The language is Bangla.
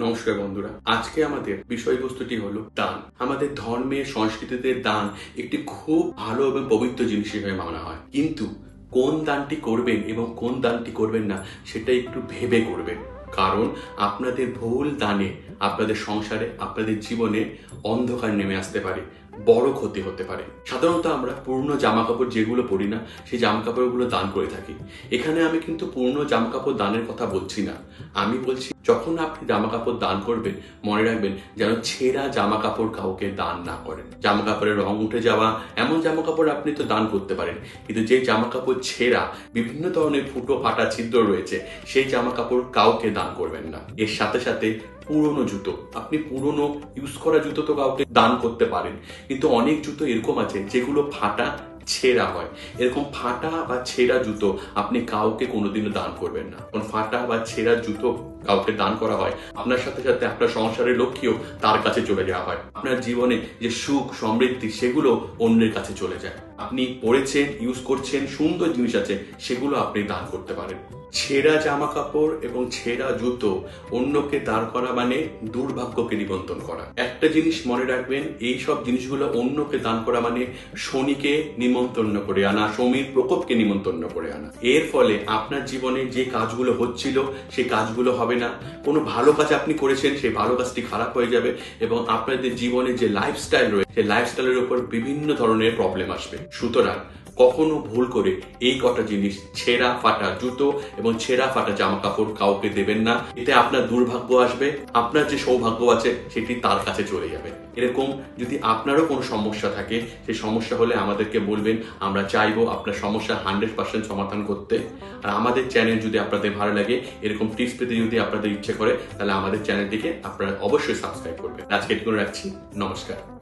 নমস্কার বন্ধুরা। আজকে আমাদের বিষয়বস্তুটি হলো দান। আমাদের ধর্মে, সংস্কৃতিতে দান একটি খুব ভালো এবং পবিত্র জিনিস হিসেবে মানা হয়। কিন্তু কোন দানটি করবেন এবং কোন দানটি করবেন না, সেটা একটু ভেবে করবেন। কারণ আপনাদের ভুল দানে, আপনাদের সংসারে, আপনাদের জীবনে অন্ধকার নেমে আসতে পারে। বড় ক্ষতি হতে পারে। সাধারণত আমরা পুরনো জামা কাপড় যেগুলো পরি না, সেই জামা কাপড়গুলো দান করে থাকি। এখানে আমি কিন্তু পুরনো জামা কাপড় দানের কথা বলছি না। আমি বলছি, যখন আপনি জামা কাপড় দান করবেন, মনে রাখবেন যেন ছেঁড়া জামা কাপড় কাউকে দান না করেন। জামা কাপড়ের রং উঠে যাওয়া, এমন জামা কাপড় আপনি তো দান করতে পারেন। কিন্তু যে জামা কাপড় ছেঁড়া, বিভিন্ন ধরনের ফুটো, ফাটা, ছিদ্র রয়েছে, সেই জামা কাপড় কাউকে দান করবেন না। এর সাথে সাথে পুরনো জুতো। আপনি পুরনো ইউজ করা জুতো তো কাউকে দান করতে পারেন। কিন্তু অনেক জুতো এরকম আছে যেগুলো ফাটা ছেঁড়া হয়। এরকম ফাটা বা ছেঁড়া জুতো আপনি কাউকে কোনোদিনও দান করবেন না। কারণ ফাটা বা ছেঁড়া জুতো কাউকে দান করা হয়, আপনার সাথে সাথে আপনার সংসারের লক্ষ্যও তার কাছে চলে যাওয়া হয়। আপনার জীবনে যে সুখ, সমৃদ্ধি, সেগুলো অন্যের কাছে চলে যায়। আপনি পড়েছেন ইউজ করছেন, সুন্দর জিনিস আছে, সেগুলো আপনি দান করতে পারেন। ছেঁড়া জামা কাপড় এবং ছেঁড়া জুতো অন্যকে দাঁড় করা মানে দুর্ভাগ্যকে নিমন্ত্রণ করা। একটা জিনিস মনে রাখবেন এই সব জিনিসগুলো অন্যকে দান করা মানে শনিকে নিমন্ত্রণ করে আনা, সমীর প্রকোপকে নিমন্ত্রণ করে আনা। এর ফলে আপনার জীবনে যে কাজগুলো হচ্ছিল সেই কাজগুলো হবে না। কোনো ভালো কাজ আপনি করেছেন, সেই ভালো কাজটি খারাপ হয়ে যাবে এবং আপনাদের জীবনে যে লাইফস্টাইল রয়েছে সেই লাইফস্টাইলের উপর বিভিন্ন ধরনের প্রবলেম আসবে। সুতরাং কখনো ভুল করে এই কটা জিনিস, ছেঁড়া ফাটা জুতো এবং ছেঁড়া ফাটা জামা কাপড় কাউকে দেবেন না। এতে আপনার দুর্ভাগ্য আসবে, আপনার যে সৌভাগ্য আছে সেটি তার কাছে চলে যাবে। এরকম যদি আপনারও কোনো সমস্যা থাকে, সেই সমস্যা হলে আমাদেরকে বলবেন, আমরা চাইব আপনার সমস্যা হান্ড্রেড পার্সেন্ট সমাধান করতে। আর আমাদের চ্যানেল যদি আপনাদের ভালো লাগে, এরকম টিপস পেতে যদি আপনাদের ইচ্ছে করে, তাহলে আমাদের চ্যানেলটিকে আপনারা অবশ্যই সাবস্ক্রাইব করবেন। আজকে এটুকু রাখছি। নমস্কার।